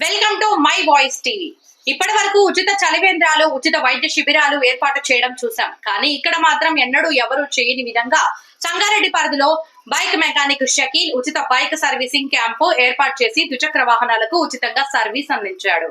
Welcome to my voice TV ఇప్పటి వరకు ఉచిత చలివేంద్రాలు ఉచిత వైద్య శిబిరాలు ఏర్పాటు చేయడం చూసాం కానీ ఇక్కడ మాత్రం ఎన్నడూ ఎవరు చేయని విధంగా సంగారెడ్డి పరిధిలో బైక్ మెకానిక్ షకీల్ ఉచిత బైక్ సర్వీసింగ్ క్యాంపు ఏర్పాటు చేసి ద్విచక్ర వాహనాలకు ఉచితంగా సర్వీస్ అందించాడు.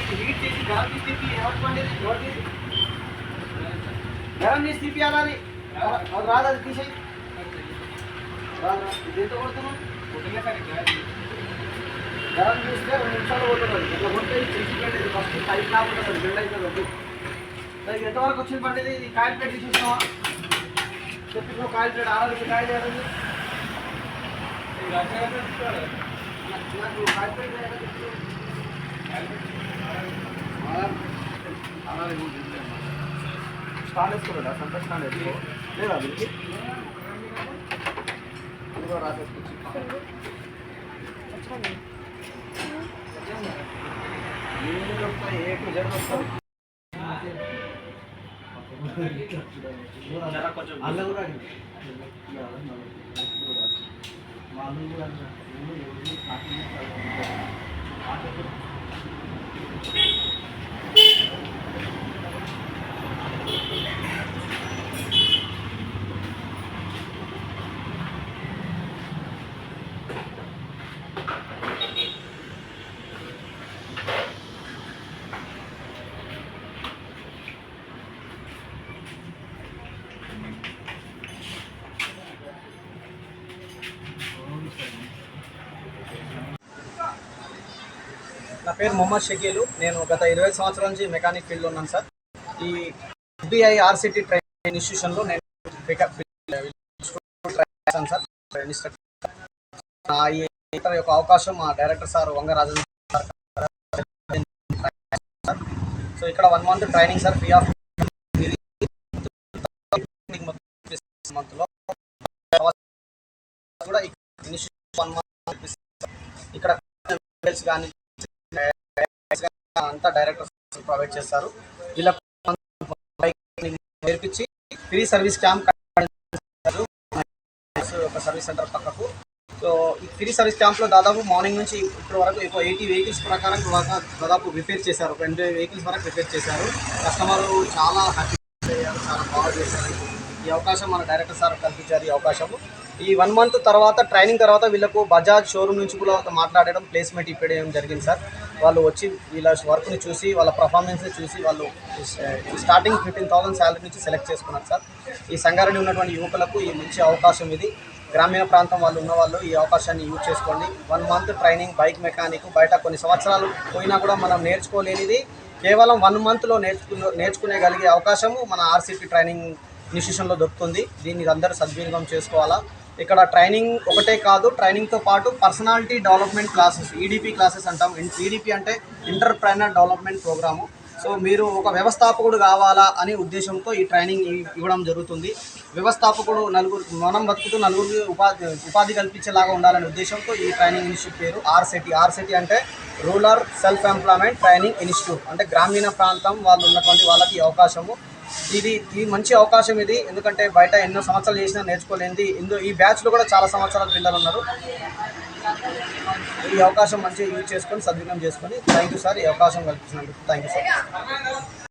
గరం చేసి తీపియాలి అది రాదు అది తీసేయి. రాదు ఇది ఎంత కొడుతున్నావు? గరం చేస్తే రెండు నిమిషాలు కొడుతున్నది ఇట్లా ఇది చేసి పెట్టేది? ఫస్ట్ టైట్ లేకుండా అది బెండ్ అవుతుంది అది ఎంతవరకు వచ్చింది పండి ఇది? కాయలు పెట్టి తీసేసినావా చెప్పి నువ్వు కాయలు పెట్టి ఆరాధన కాయలు చేయాలి నాకు కాయలు పెట్టి స్టాండ్ వేసుకోలేదా సంత స్టాండ్ వేసుకో లేదా మీకు ఇదిగో రాసేసుకొచ్చి ఏమి ఏ టు అల్ల కూడా అడిగి. వాళ్ళు కూడా నా పేరు మొహమ్మద్ షకీలు. నేను గత ఇరవై సంవత్సరాల నుంచి మెకానిక్ ఫీల్డ్లో ఉన్నాను సార్. ఈ ఎస్బీఐ ఆర్సిటీ ట్రైనింగ్ ఇన్స్టిట్యూషన్లో నేను చేశాను సార్ ఇన్స్ట్రక్టర్. ఇతర యొక్క అవకాశం మా director sir Vanga Rajendra sir. So ఇక్కడ one month training sir free of మంత్లో కూడా ఇక్కడ అంతా డైరెక్టర్ ప్రొవైడ్ చేస్తారు. వీళ్ళకు నేర్పించి ఫ్రీ సర్వీస్ క్యాంప్ ఒక సర్వీస్ సెంటర్ పక్కకు. సో ఈ ఫ్రీ సర్వీస్ క్యాంప్లో దాదాపు మార్నింగ్ నుంచి ఇప్పటి వరకు ఎయిటీ వెహికల్స్ ప్రకారం దాదాపు రిపేర్ చేశారు. ఒక వెహికల్స్ వరకు రిపేర్ చేశారు. కస్టమర్ చాలా హ్యాపీ అయ్యారు చాలా బాగా చేశారు. ఈ అవకాశం మన డైరెక్టర్ సార్ కల్పించారు ఈ అవకాశము. ఈ వన్ మంత్ తర్వాత ట్రైనింగ్ తర్వాత వీళ్ళకు బజాజ్ షోరూమ్ నుంచి కూడా మాట్లాడడం ప్లేస్మెంట్ ఇప్పించడం జరిగింది సార్. వాళ్ళు వచ్చి వీళ్ళ వర్క్ని చూసి వాళ్ళ పర్ఫార్మెన్స్ని చూసి వాళ్ళు స్టార్టింగ్ ఫిఫ్టీన్ థౌసండ్ శాలరీ నుంచి సెలెక్ట్ చేసుకున్నారు సార్. ఈ సంగారెడ్డి ఉన్నటువంటి యువకులకు ఈ మంచి అవకాశం ఇది. గ్రామీణ ప్రాంతం వాళ్ళు ఉన్న వాళ్ళు ఈ అవకాశాన్ని యూజ్ చేసుకోండి. One month training bike mechanic బయట కొన్ని సంవత్సరాలు పోయినా కూడా మనం నేర్చుకోలేనిది. కేవలం వన్ మంత్లో నేర్చుకునే నేర్చుకునేగలిగే అవకాశము మన ఆర్సీపీ ట్రైనింగ్ ఇన్స్టిట్యూషన్లో దొరుకుతుంది. దీన్ని అందరూ సద్వినియోగం చేసుకోవాలా? ఇక్కడ ట్రైనింగ్ ఒకటే కాదు ట్రైనింగ్తో పాటు personality development classes EDP classes అంటాం. ఈడీపీ అంటే ఇంటర్ప్రైనర్ డెవలప్మెంట్ ప్రోగ్రాము. సో మీరు ఒక వ్యవస్థాపకుడు కావాలా అనే ఉద్దేశంతో ఈ ట్రైనింగ్ ఇవ్వడం జరుగుతుంది. వ్యవస్థాపకుడు నలుగురు మనం బతుకుతూ నలుగురికి ఉపాధి ఉపాధి కల్పించేలాగా ఉండాలనే ఉద్దేశంతో ఈ ట్రైనింగ్ ఇన్స్టిట్యూట్ పేరు ఆర్సిటీ. ఆర్సిటీ అంటే rural self employment training institute. అంటే గ్రామీణ ప్రాంతం వాళ్ళు ఉన్నటువంటి వాళ్ళకి అవకాశము. ఇది ఈ మంచి అవకాశం ఇది. ఎందుకంటే బయట ఎన్నో సంవత్సరాలు చేసినా నేర్చుకోలేనిది. ఇందులో ఈ బ్యాచ్లో కూడా చాలా సంవత్సరాల పిల్లలు ఉన్నారు. ఈ అవకాశం మంచిగా యూజ్ చేసుకొని సద్వినియోగం చేసుకొని థ్యాంక్ యూ సార్ ఈ అవకాశం కల్పించినందుకు థ్యాంక్ యూ సార్